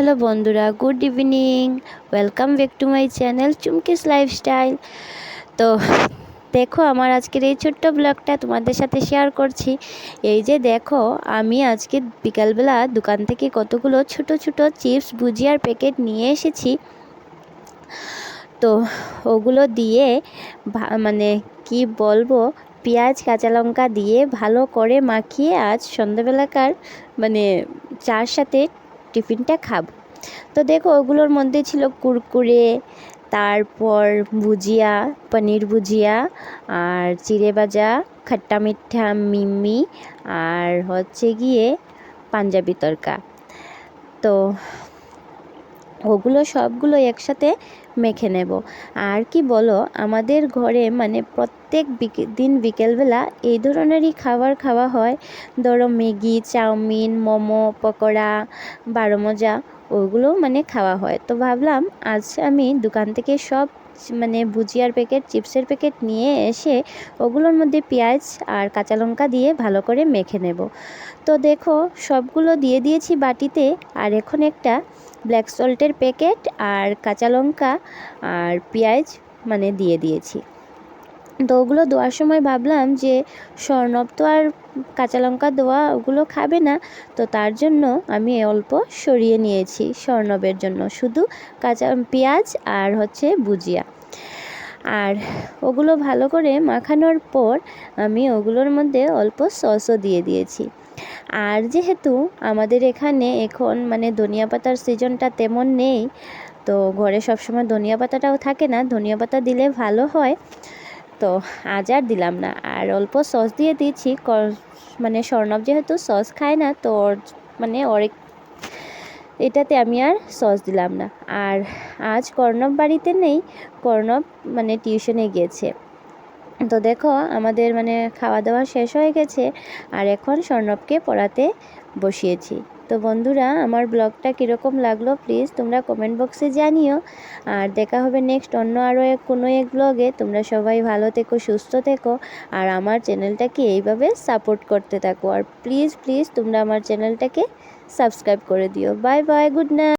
Hello বন্ধুরা, good evening. Welcome back to my channel Chumki's lifestyle. তো দেখো, আমার আজকের এই ছোট্ট ব্লগটা তোমাদের সাথে শেয়ার করছি। এই যে দেখো, আমি আজকে বিকালবেলা দোকান থেকে কতগুলো ছোট ছোট চিপস ভুজিয়ার প্যাকেট নিয়ে এসেছি। তো ওগুলো দিয়ে মানে কি বলব, পেঁয়াজ, কাঁচা লঙ্কা দিয়ে ভালো করে মাখিয়ে আজ সন্ধ্যাবেলাকার মানে চার সাথে টিফিনটা খাব। তো দেখো ওগুলোর মধ্যে ছিল কুরকুরে, তারপর ভুজিয়া, পনির ভুজিয়া, আর চিড়ে ভাজা, খাট্টা মিঠা মিমি আর হচ্ছে গিয়ে পাঞ্জাবি তরকা। তো ওগুলো সবগুলো একসাথে মেখে নেব। আর কি বলো, আমাদের ঘরে মানে প্রত্যেক দিন বিকেলবেলা এই ধরনেরই খাবার খাওয়া হয়। ধরো ম্যাগি, চাউমিন, মোমো, পকোড়া, বারো মজা, ওগুলোও মানে খাওয়া হয়। তো ভাবলাম আজ আমি দোকান থেকে সব মানে ভুজিয়ার প্যাকেট চিপসের প্যাকেট নিয়ে এসে ওগুলোর মধ্যে পেঁয়াজ আর কাঁচা লঙ্কা দিয়ে ভালো করে মেখে নেব। তো দেখো, সবগুলো দিয়ে দিয়েছি বাটিতে। আর এখন একটা ব্ল্যাক সল্টের প্যাকেট আর কাঁচা লঙ্কা আর পেঁয়াজ মানে দিয়ে দিয়েছি। তো ওগুলো দেওয়ার সময় ভাবলাম যে স্বর্ণব তো আর কাঁচা লঙ্কা দেওয়া ওগুলো খাবে না, তো তার জন্য আমি অল্প সরিয়ে নিয়েছি স্বর্ণবের জন্য, শুধু কাঁচা পেঁয়াজ আর হচ্ছে ভুজিয়া। আর ওগুলো ভালো করে মাখানোর পর আমি ওগুলোর মধ্যে অল্প সসও দিয়ে দিয়েছি। আর যেহেতু আমাদের এখানে এখন মানে ধনিয়া পাতার সিজনটা তেমন নেই, তো ঘরে সবসময় ধনিয়া পাতাটাও থাকে না, ধনিয়া পাতা দিলে ভালো হয়। তো আজ আর দিলাম না। আর অল্প সস দিয়ে দিয়েছি। মানে স্বর্ণব যেহেতু সস খায় না, তো ওর মানে ওর এটাতে আমি আর সস দিলাম না। আর আজ কর্ণব বাড়িতে নেই, কর্ণব মানে টিউশনে গিয়েছে। তো দেখো, আমাদের মানে খাওয়া দাওয়া শেষ হয়ে গেছে। আর এখন স্বর্ণবকে পড়াতে বসিয়েছি। তো বন্ধুরা, আমার ব্লগটা কীরকম লাগল প্লিজ তোমরা কমেন্ট বক্সে জানিও। আর দেখা হবে নেক্সট অন্য আরও এক কোনো এক ব্লগে। তোমরা সবাই ভালো থেকো, সুস্থ থেকো। আর আমার চ্যানেলটাকে এইভাবে সাপোর্ট করতে থাকো। আর প্লিজ প্লিজ তোমরা আমার চ্যানেলটাকে সাবস্ক্রাইব করে দিও। Bye bye good night